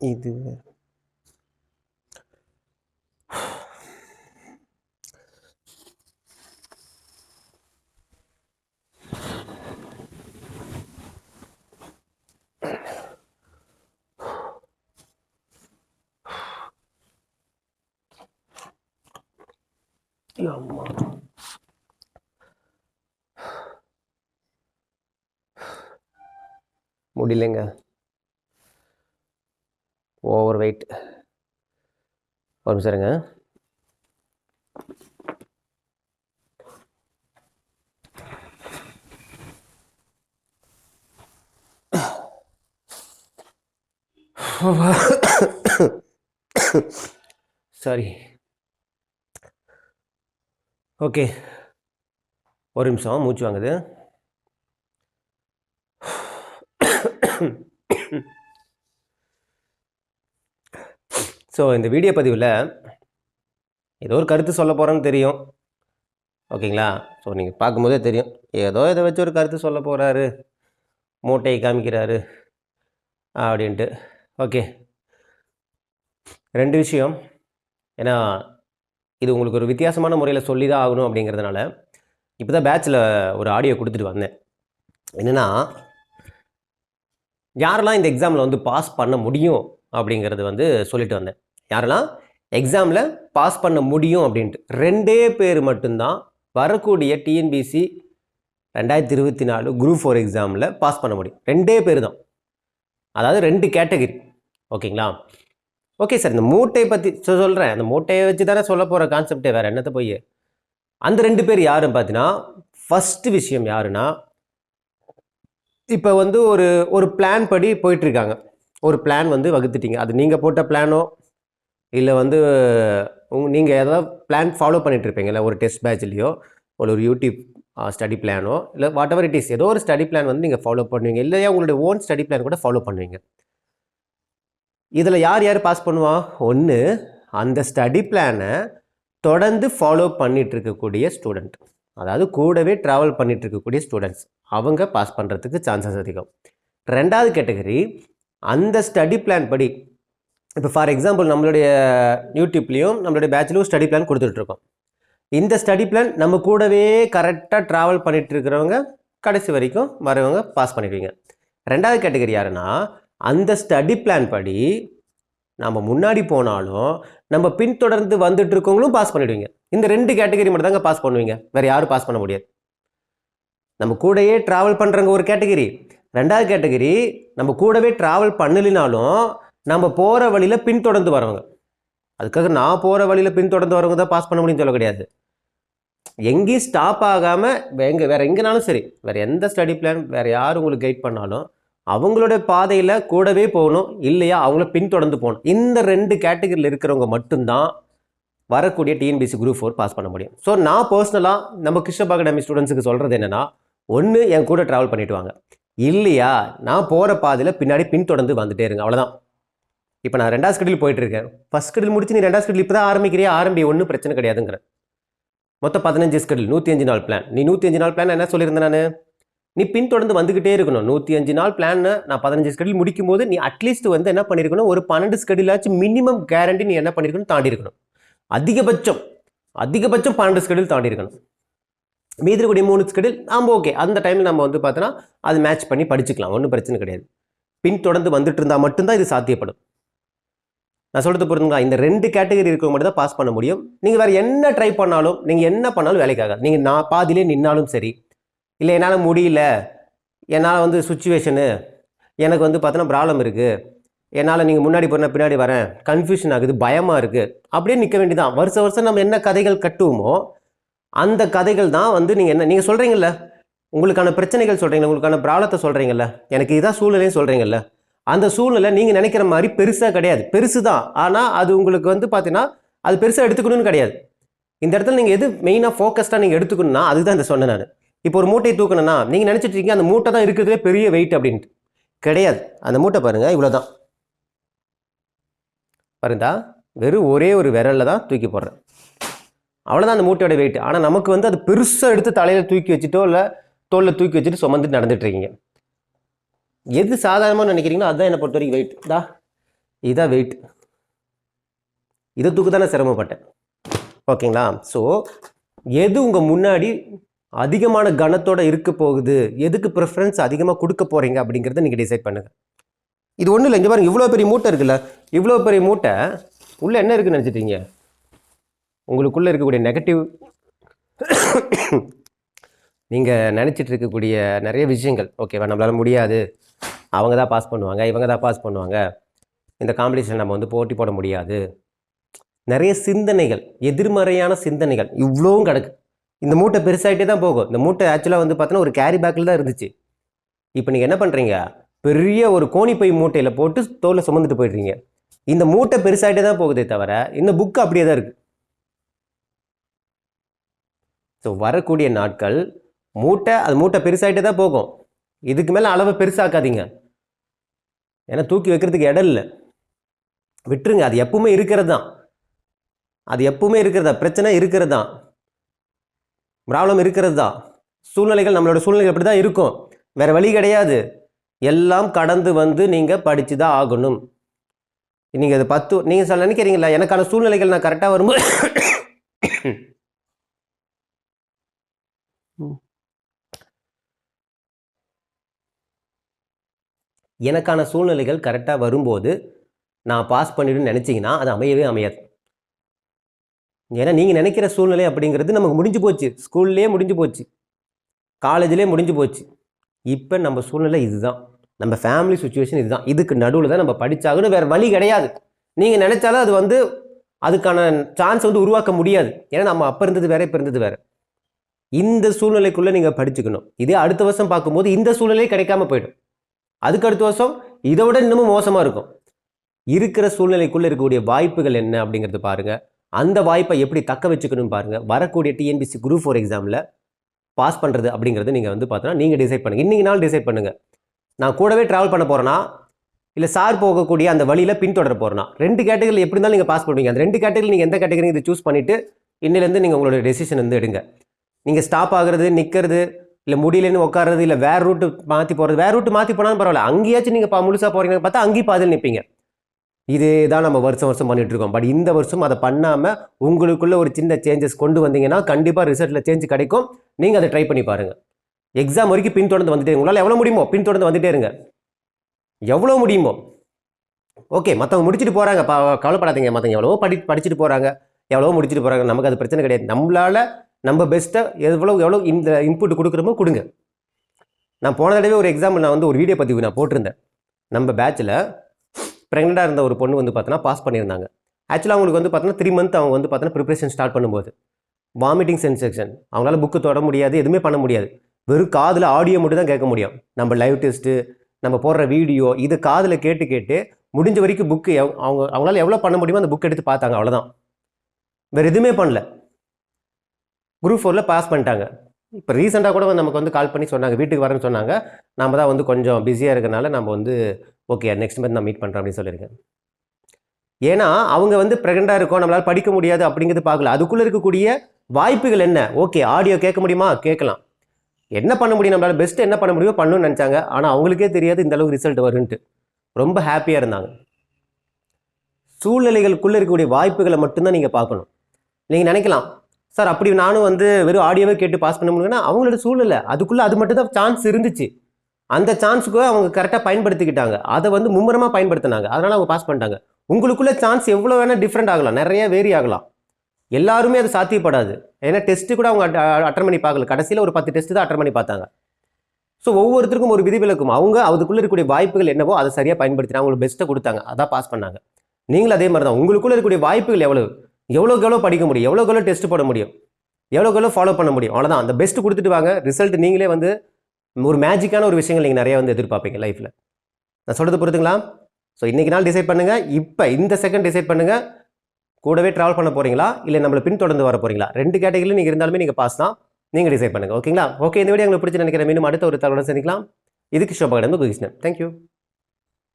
இது. அம்மா. முடியலைங்க. வெயிட் ஒரு நிமிஷம் இருங்க. சாரி ஓகே ஒரு நிமிஷம் மூச்சு வாங்குது. ஸோ இந்த வீடியோ பதிவில் ஏதோ ஒரு கருத்து சொல்ல போகிறேன்னு தெரியும். ஓகேங்களா? ஸோ நீங்கள் பார்க்கும்போதே தெரியும். ஏதோ இதை வச்சு ஒரு கருத்து சொல்ல போகிறாரு மூட்டையை காமிக்கிறாரு அப்படின்ட்டு. ஓகே ரெண்டு விஷயம். ஏன்னா இது உங்களுக்கு ஒரு வித்தியாசமான முறையில் சொல்லி தான் ஆகணும் அப்படிங்கிறதுனால இப்போ தான் பேட்சில் ஒரு ஆடியோ கொடுத்துட்டு வந்தேன். என்னென்னா யாரெல்லாம் இந்த எக்ஸாமில் வந்து பாஸ் பண்ண முடியும் அப்படிங்கிறது வந்து சொல்லிட்டு வந்தேன். யாரெல்லாம் எக்ஸாமில் பாஸ் பண்ண முடியும் அப்படின்ட்டு. ரெண்டே பேர் மட்டும்தான் வரக்கூடிய டிஎன்பிசி ரெண்டாயிரத்தி இருபத்தி நாலு குரூப் ஃபோர் எக்ஸாமில் பாஸ் பண்ண முடியும். ரெண்டே பேர் தான் அதாவது ரெண்டு கேட்டகரி ஓகேங்களா? ஓகே சார் இந்த மூட்டை பற்றி சொல்கிறேன் அந்த மூட்டையை வச்சு தானே சொல்ல போகிற கான்செப்டே வேறு என்னத்தை போய்? அந்த ரெண்டு பேர் யாருன்னு பார்த்தீங்கன்னா ஃபஸ்ட்டு விஷயம் யாருன்னா இப்போ வந்து ஒரு ஒரு பிளான் படி போயிட்டுருக்காங்க ஒரு பிளான் வந்து வகுத்துட்டீங்க. அது நீங்கள் போட்ட பிளானோ இல்லை வந்து உங் நீங்கள் ஏதாவது பிளான் ஃபாலோ பண்ணிகிட்ருப்பீங்கல்ல ஒரு டெஸ்ட் பேட்ச்லேயோ ஒரு ஒரு யூடியூப் ஸ்டடி பிளானோ இல்லை வாட் எவர் இட் இஸ் ஏதோ ஒரு ஸ்டடி பிளான் வந்து நீங்கள் ஃபாலோ பண்ணுவீங்க இல்லையா உங்களுடைய ஓன் ஸ்டடி பிளான் கூட ஃபாலோ பண்ணுவீங்க. இதில் யார் யார் பாஸ் பண்ணுவா? ஒன்று அந்த ஸ்டடி பிளானை தொடர்ந்து ஃபாலோ பண்ணிகிட்ருக்கக்கூடிய ஸ்டூடெண்ட் அதாவது கூடவே ட்ராவல் பண்ணிகிட்ருக்கக்கூடிய ஸ்டூடெண்ட்ஸ் அவங்க பாஸ் பண்ணுறதுக்கு சான்சஸ் அதிகம். ரெண்டாவது கேட்டகரி அந்த ஸ்டடி பிளான் படி இப்போ ஃபார் எக்ஸாம்பிள் நம்மளுடைய யூடியூப்லேயும் நம்மளுடைய பேச்சுலையும் ஸ்டடி பிளான் கொடுத்துட்ருக்கோம். இந்த ஸ்டடி பிளான் நம்ம கூடவே கரெக்டாக ட்ராவல் பண்ணிகிட்டு இருக்கிறவங்க கடைசி வரைக்கும் வரவங்க பாஸ் பண்ணிடுவீங்க. ரெண்டாவது கேட்டகரி யாருன்னா அந்த ஸ்டடி பிளான் படி நம்ம முன்னாடி போனாலும் நம்ம பின்தொடர்ந்து வந்துட்டு இருக்கவங்களும் பாஸ் பண்ணிடுவீங்க. இந்த ரெண்டு கேட்டகரி மட்டும் தாங்க பாஸ் பண்ணுவீங்க. வேறு யாரும் பாஸ் பண்ண முடியாது. நம்ம கூடயே ட்ராவல் பண்ணுறவங்க ஒரு கேட்டகரி ரெண்டாவது கேட்டகரி நம்ம கூடவே ட்ராவல் பண்ணலினாலும் நம்ம போகிற வழியில் பின்தொடர்ந்து வரவங்க அதுக்காக நான் போகிற வழியில் பின்தொடர்ந்து வரவங்க தான் பாஸ் பண்ண முடியும்னு சொல்ல கிடையாது. எங்கேயும் ஸ்டாப் ஆகாமல் எங்கே வேறு எங்கேனாலும் சரி வேறு எந்த ஸ்டடி பிளான் வேறு யார் உங்களுக்கு கைட் பண்ணாலும் அவங்களோட பாதையில் கூடவே போகணும் இல்லையா அவங்கள பின்தொடர்ந்து போகணும். இந்த ரெண்டு கேட்டகரியில் இருக்கிறவங்க மட்டும்தான் வரக்கூடிய டிஎன்பிசி குரூப் ஃபோர் பாஸ் பண்ண முடியும். ஸோ நான் பர்சனலாக நம்ம கிருஷ்ணப் அகாடமி ஸ்டூடெண்ட்ஸுக்கு சொல்கிறது என்னென்னா ஒன்று என் கூட ட்ராவல் பண்ணிவிட்டு வாங்க. இல்லையா நான் போகிற பாதையில் பின்னாடி பின்தொடர்ந்து வந்துட்டே இருங்க அவ்வளோதான் இப்போ நான் ரெண்டாவது ஸ்கெடியூல் போயிட்டு இருக்கேன் ஃபஸ்ட் ஸ்கெடியூல் முடிச்சு நீ ரெண்டாவது ஸ்கெடியூல் இப்போ தான் ஆரம்பிக்கிறியா? ஆரம்பி ஒன்றும் பிரச்சனை கிடையாதுங்கிற மொத்தம் பதினஞ்சு ஸ்கெடியூல் நூற்றி அஞ்சு நாள் பிளான் நீ நூற்றி அஞ்சு நாள் பிளான் என்ன சொல்லியிருந்தேன் நான்? நீ பின்தொடர்ந்து வந்துக்கிட்டே இருக்கணும். நூற்றி அஞ்சு நாள் பிளான் நான் பதினஞ்சு ஸ்கெடியூல் முடிக்கும் போது நீ அட்லீஸ்ட் வந்து என்ன பண்ணியிருக்கணும்? ஒரு பன்னெண்டு ஸ்கெடியூலாச்சும் மினிமம் கேரண்டி நீ என்ன பண்ணியிருக்கணும்? தாண்டி இருக்கணும் அதிகபட்சம் அதிகபட்சம் பன்னெண்டு ஸ்கெடியூல் தாண்டி இருக்கணும் மீதி இருக்கக்கூடிய மூணு ஸ்கெடியூல் ஆமாம் ஓகே அந்த டைமில் நம்ம வந்து பார்த்தோன்னா அது மேட்ச் பண்ணி படிச்சுக்கலாம். ஒன்றும் பிரச்சனை கிடையாது. பின் தொடர்ந்து வந்துட்டு இருந்தால் மட்டும்தான் இது சாத்தியப்படும். நான் சொல்கிறது புரிஞ்சுங்களா இந்த ரெண்டு கேட்டகரி இருக்கவங்க மட்டும் தான் பாஸ் பண்ண முடியும். நீங்கள் வேறு என்ன ட்ரை பண்ணாலும் நீங்கள் என்ன பண்ணாலும் வேலைக்காக. நீங்கள் நான் பாதியிலே நின்னாலும் சரி. இல்லை என்னால் முடியல. என்னால் வந்து சுச்சுவேஷனு எனக்கு வந்து பார்த்தோன்னா ப்ராப்ளம் இருக்குது என்னால் நீங்கள் முன்னாடி போனால் பின்னாடி வரேன். கன்ஃபியூஷன் ஆகுது பயமாக இருக்குது அப்படியே நிற்க வேண்டியதான் வருஷ வருஷம் நம்ம என்ன கதைகள் கட்டுவோமோ அந்த கதைகள் தான் வந்து நீங்கள் என்ன நீங்கள் சொல்கிறீங்கல்ல உங்களுக்கான பிரச்சனைகள் சொல்கிறீங்களா உங்களுக்கான ப்ராப்ளத்தை சொல்கிறீங்கல்ல எனக்கு இதான் சூழ்நிலையும் சொல்கிறீங்கல்ல அந்த சூழ்நிலை நீங்கள் நினைக்கிற மாதிரி பெருசாக கிடையாது. பெருசு தான் ஆனால் அது உங்களுக்கு வந்து பார்த்தீங்கன்னா அது பெருசாக எடுத்துக்கணும்னு கிடையாது. இந்த இடத்துல நீங்கள் எது மெயினாக ஃபோக்கஸ்டாக நீங்கள் எடுத்துக்கணும்னா அதுதான் இந்த சொன்னேன் நான். இப்போ ஒரு மூட்டையை தூக்கணும்னா நீங்கள் நினச்சிட்டு இருக்கீங்க அந்த மூட்டை தான் இருக்கிறதுலே பெரிய வெயிட் அப்படின்ட்டு. கிடையாது. அந்த மூட்டை பாருங்கள் இவ்வளோ தான் பாருந்தா வெறும் ஒரே ஒரு விரலில் தான் தூக்கி போடுறேன். அவ்வளோதான் அந்த மூட்டையோட வெயிட் ஆனால் நமக்கு வந்து அது பெருசாக எடுத்து தலையில் தூக்கி வச்சுட்டோ இல்லை தோலில் தூக்கி வச்சுட்டு சுமந்துட்டு நடந்துட்டு இருக்கீங்க. எது சாதாரணமாக நினைக்கிறீங்களோ அதுதான் என்னை பொறுத்த வரைக்கும் வெயிட் தா இதுதான் வெயிட் இதை தூக்கு தானே சிரமப்பட்டேன். ஓகேங்களா? ஸோ எது உங்கள் முன்னாடி அதிகமான கனத்தோடு இருக்க போகுது? எதுக்கு ப்ரிஃபரன்ஸ் அதிகமாக கொடுக்க போகிறீங்க அப்படிங்கிறத நீங்கள் டிசைட் பண்ணுங்கள் இது ஒன்றும் இல்லை. இங்கே பாருங்க இவ்வளோ பெரிய மூட்டை இருக்குல்ல? இவ்வளோ பெரிய மூட்டை உள்ளே என்ன இருக்குன்னு நினச்சிட்டீங்க? உங்களுக்குள்ளே இருக்கக்கூடிய நெகட்டிவ் நீங்கள் நினச்சிட்டு இருக்கக்கூடிய நிறைய விஷயங்கள் ஓகேவா நம்மளால முடியாது. அவங்க தான் பாஸ் பண்ணுவாங்க இவங்க தான் பாஸ் பண்ணுவாங்க. இந்த காம்படிஷன் நம்ம வந்து போட்டி போட முடியாது. நிறைய சிந்தனைகள் எதிர்மறையான சிந்தனைகள் இவ்வளோவும் கிடக்கு. இந்த மூட்டை பெருசாகிட்டே தான் போகும். இந்த மூட்டை ஆக்சுவலாக வந்து பார்த்தோன்னா ஒரு கேரி பேக்கில் தான் இருந்துச்சு. இப்போ நீங்கள் என்ன பண்ணுறீங்க பெரிய ஒரு கோணிப்பை மூட்டையில் போட்டு தோலை சுமந்துட்டு போயிடுறீங்க. இந்த மூட்டை பெருசாகிட்டே தான் போகுதே தவிர இந்த புக்கு அப்படியே தான் இருக்குது ஸோ வரக்கூடிய நாட்கள் மூட்டை அது மூட்டை பெருசாகிட்டே தான் போகும். இதுக்கு மேலே அளவை பெருசாக்காதீங்க. ஏன்னா தூக்கி வைக்கிறதுக்கு இடம் இல்லை. விட்டுருங்க அது எப்பவுமே இருக்கிறது தான் அது எப்பவுமே இருக்கிறதா? பிரச்சனை இருக்கிறது? தான் ப்ராப்ளம் இருக்கிறது? தான் சூழ்நிலைகள் நம்மளோட சூழ்நிலைகள் அப்படி தான் இருக்கும். வேறு வழி கிடையாது. எல்லாம் கடந்து வந்து நீங்கள் படித்து தான் ஆகணும். நீங்கள் அது பத்து நீங்கள் சொல்ல நினைக்கிறீங்களா எனக்கான சூழ்நிலைகள் நான் கரெக்டாக வரும்போது எனக்கான சூழ்நிலைகள் கரெக்டாக வரும்போது நான் பாஸ் பண்ணிடுன்னு நினச்சிங்கன்னா அது அமையவே அமையாது. ஏன்னா நீங்கள் நினைக்கிற சூழ்நிலை அப்படிங்கிறது நமக்கு முடிஞ்சு போச்சு. ஸ்கூல்லேயே முடிஞ்சு போச்சு. காலேஜ்லேயே முடிஞ்சு போச்சு. இப்போ நம்ம சூழ்நிலை இதுதான். நம்ம ஃபேமிலி சுச்சுவேஷன் இதுதான். இதுக்கு நடுவில் தான் நம்ம படித்தாகணும் வேறு வழி கிடையாது. நீங்கள் நினச்சாலும் அது வந்து அதுக்கான சான்ஸ் வந்து உருவாக்க முடியாது. ஏன்னா நம்ம அப்போ இருந்தது வேற இப்போ இருந்தது வேற. இந்த சூழ்நிலைக்குள்ளே நீங்கள் படிச்சுக்கணும். இதே அடுத்த வருஷம் பார்க்கும்போது இந்த சூழ்நிலையே கிடைக்காம போயிடும். அதுக்கு அடுத்த வருஷம் இதை விட இன்னமும் மோசமாக இருக்கும். இருக்கிற சூழ்நிலைக்குள்ளே இருக்கக்கூடிய வாய்ப்புகள் என்ன அப்படிங்கிறது பாருங்கள் அந்த வாய்ப்பை எப்படி தக்க வச்சுக்கணும் பாருங்கள் வரக்கூடிய டிஎன்பிசி குரூப் ஃபோர் எக்ஸாமில் பாஸ் பண்ணுறது அப்படிங்கிறது நீங்கள் வந்து பார்த்தோன்னா நீங்கள் டிசைட் பண்ணுங்கள் இன்றைக்கி நாள் டிசைட் பண்ணுங்கள் நான் கூடவே ட்ராவல் பண்ண போகிறேன்னா இல்லை சார் போகக்கூடிய அந்த வழியில் பின்தொடர போகிறேன்னா ரெண்டு கேட்டகரியில் எப்படி இருந்தாலும் நீங்கள் பாஸ் பண்ணுவீங்க. அந்த ரெண்டு கேட்டகரியில் நீங்கள் எந்த கேட்டகரி இதை சூஸ் பண்ணிவிட்டு இன்னிலேருந்து நீங்கள் உங்களோட டெசிஷன் வந்து எடுங்க. நீங்கள் ஸ்டாப் ஆகிறது நிற்கிறது இல்லை முடியலன்னு உட்காறது இல்லை வேறு ரூட்டு மாற்றி போகிறது வேறு ரூட்டு மாற்றி போனாலும் பரவாயில்ல. அங்கேயாச்சும் நீங்கள் பா முழுசாக போகிறீங்கன்னு பார்த்தா அங்கேயும் பாதியில் நிற்பீங்க இதே தான் நம்ம வருஷம் வருஷம் பண்ணிகிட்ருக்கோம் இருக்கோம். பட் இந்த வருஷம் அதை பண்ணாமல் உங்களுக்குள்ளே ஒரு சின்ன சேஞ்சஸ் கொண்டு வந்தீங்கன்னா கண்டிப்பாக ரிசல்ட்டில் சேஞ்ச் கிடைக்கும். நீங்கள் அதை ட்ரை பண்ணி பாருங்கள் எக்ஸாம் வரைக்கும் பின்தொடர்ந்து வந்துட்டே உங்களால் எவ்வளோ முடியுமோ? பின்தொடர்ந்து வந்துட்டே இருங்க. எவ்வளோ முடியுமோ? ஓகே மற்றவங்க முடிச்சுட்டு போகிறாங்க பா கவலைப்படாதீங்க. மற்றவங்க எவ்வளவோ படி படிச்சுட்டு போகிறாங்க எவ்வளவோ முடிச்சுட்டு போகிறாங்க நமக்கு அது பிரச்சனை கிடையாது. நம்மளால் நம்ம பெஸ்ட்டை எவ்வளோ எவ்வளோ இந்த இன்புட் கொடுக்குறோமோ கொடுங்க. நான் போன தடவை ஒரு எக்ஸாம்பிள் நான் வந்து ஒரு வீடியோ பதிவு நான் போட்டிருந்தேன். நம்ம பேட்சில் ப்ரெக்னெண்ட்டாக இருந்த ஒரு பொண்ணு வந்து பார்த்தோன்னா பாஸ் பண்ணியிருந்தாங்க. ஆக்சுவலாக அவங்களுக்கு வந்து பார்த்தோன்னா த்ரீ மந்த் அவங்க வந்து பார்த்தோன்னா ப்ரிப்ரேஷன் ஸ்டார்ட் பண்ணும்போது. வாமிட்டிங் சென்சேஷன் அவங்களால புக்கு தொட முடியாது எதுவுமே பண்ண முடியாது. வெறும் காதில் ஆடியோ மட்டும் தான் கேட்க முடியும். நம்ம லைவ் டெஸ்ட்டு நம்ம போடுற வீடியோ இது காதில் கேட்டு கேட்டு முடிஞ்ச வரைக்கும் புக்கு அவங்க அவங்களால எவ்வளோ பண்ண முடியுமோ அந்த புக் எடுத்து பார்த்தாங்க அவ்வளோதான் வேறு எதுவுமே பண்ணல. குரூப் ஃபோரில் பாஸ் பண்ணிட்டாங்க. இப்போ ரீசெண்டாக கூட வந்து நமக்கு வந்து கால் பண்ணி சொன்னாங்க. வீட்டுக்கு வரேன்னு சொன்னாங்க. நம்ம தான் வந்து கொஞ்சம் பிஸியாக இருக்கனால நம்ம வந்து ஓகே நெக்ஸ்ட் மந்த் நான் மீட் பண்ணுறேன் அப்படின்னு சொல்லியிருக்கேன் ஏன்னா அவங்க வந்து ப்ரெகண்டாக இருக்கோம். நம்மளால் படிக்க முடியாது அப்படிங்கிறது பார்க்கல. அதுக்குள்ளே இருக்கக்கூடிய வாய்ப்புகள் என்ன? ஓகே ஆடியோ கேட்க முடியுமா? கேட்கலாம். என்ன பண்ண முடியும்? நம்மளால் பெஸ்ட்டு என்ன பண்ண முடியுமோ பண்ணணும்னு நினச்சாங்க. ஆனால் அவங்களுக்கே தெரியாது இந்த அளவுக்கு ரிசல்ட் வருன்ட்டு. ரொம்ப ஹாப்பியாக இருந்தாங்க. சூழ்நிலைகளுக்குள்ளே இருக்கக்கூடிய வாய்ப்புகளை மட்டும்தான் நீங்கள் பார்க்கணும். நீங்கள் நினைக்கலாம் சார் அப்படி நானும் வந்து வெறும் ஆடியோவே கேட்டு பாஸ் பண்ண முடியும்னா அவங்களோட சூழ்நிலை அதுக்குள்ளே அது மட்டும் தான் சான்ஸ் இருந்துச்சு. அந்த சான்ஸுக்கு அவங்க கரெக்டாக பயன்படுத்திக்கிட்டாங்க. அதை வந்து மும்முரமாக பயன்படுத்தினாங்க. அதனால் அவங்க பாஸ் பண்ணிட்டாங்க. உங்களுக்குள்ள சான்ஸ் எவ்வளோ வேணால் டிஃப்ரெண்ட் ஆகலாம். நிறைய வேரி ஆகலாம். எல்லாருமே அது சாத்தியப்படாது. ஏன்னா டெஸ்ட்டு கூட அவங்க அட்டன் பண்ணி பார்க்கல. கடைசியில் ஒரு பத்து டெஸ்ட்டு தான் அட்டன் பண்ணி பார்த்தாங்க. ஸோ ஒவ்வொருத்தருக்கும் ஒரு விதிவிலக்கும். அவங்க அதுக்குள்ளே இருக்கக்கூடிய வாய்ப்புகள் என்னவோ அதை சரியாக பயன்படுத்தினா அவங்களுக்கு பெஸ்ட்டை கொடுத்தாங்க. அதான் பாஸ் பண்ணாங்க. நீங்களும் அதே மாதிரி தான் உங்களுக்குள்ளே இருக்கக்கூடிய வாய்ப்புகள் எவ்வளவு? எவ்வளோக்கு எவ்வளோ படிக்க முடியும்? எவ்வளோக்கு எவ்வளோ டெஸ்ட் போட முடியும்? எவ்வளோக்கு எவ்வளோ ஃபாலோ பண்ண முடியும்? அவ்வளோதான் அந்த பெஸ்ட் கொடுத்துட்டு வாங்க. ரிசல்ட் நீங்களே வந்து ஒரு மேஜிக்கான ஒரு விஷயங்கள் நீங்கள் நிறைய வந்து எதிர்பார்ப்பீங்க லைஃப்பில் நான் சொல்கிறது புரிதுங்களா ஸோ இன்றைக்கி நாள் டிசைட் பண்ணுங்கள் இப்போ இந்த செகண்ட் டிசைட் பண்ணுங்கள் கூடவே ட்ராவல் பண்ண போகிறீங்களா இல்லை நம்மளை பின்தொடர்ந்து வர போகிறீங்களா ரெண்டு கேட்டகரியில் நீங்கள் இருந்தாலுமே நீங்கள் பாஸ் தான். நீங்கள் டிசைட் பண்ணுங்கள் ஓகேங்களா ஓகே இந்த வீடியோ உங்களுக்கு பிடிச்சி நினைக்கிறேன். மீண்டும் அடுத்த ஒரு தகவலை சந்திக்கலாம். இதுக்கு ஷோபா கடந்து கிருஷ்ணன் தேங்க்யூ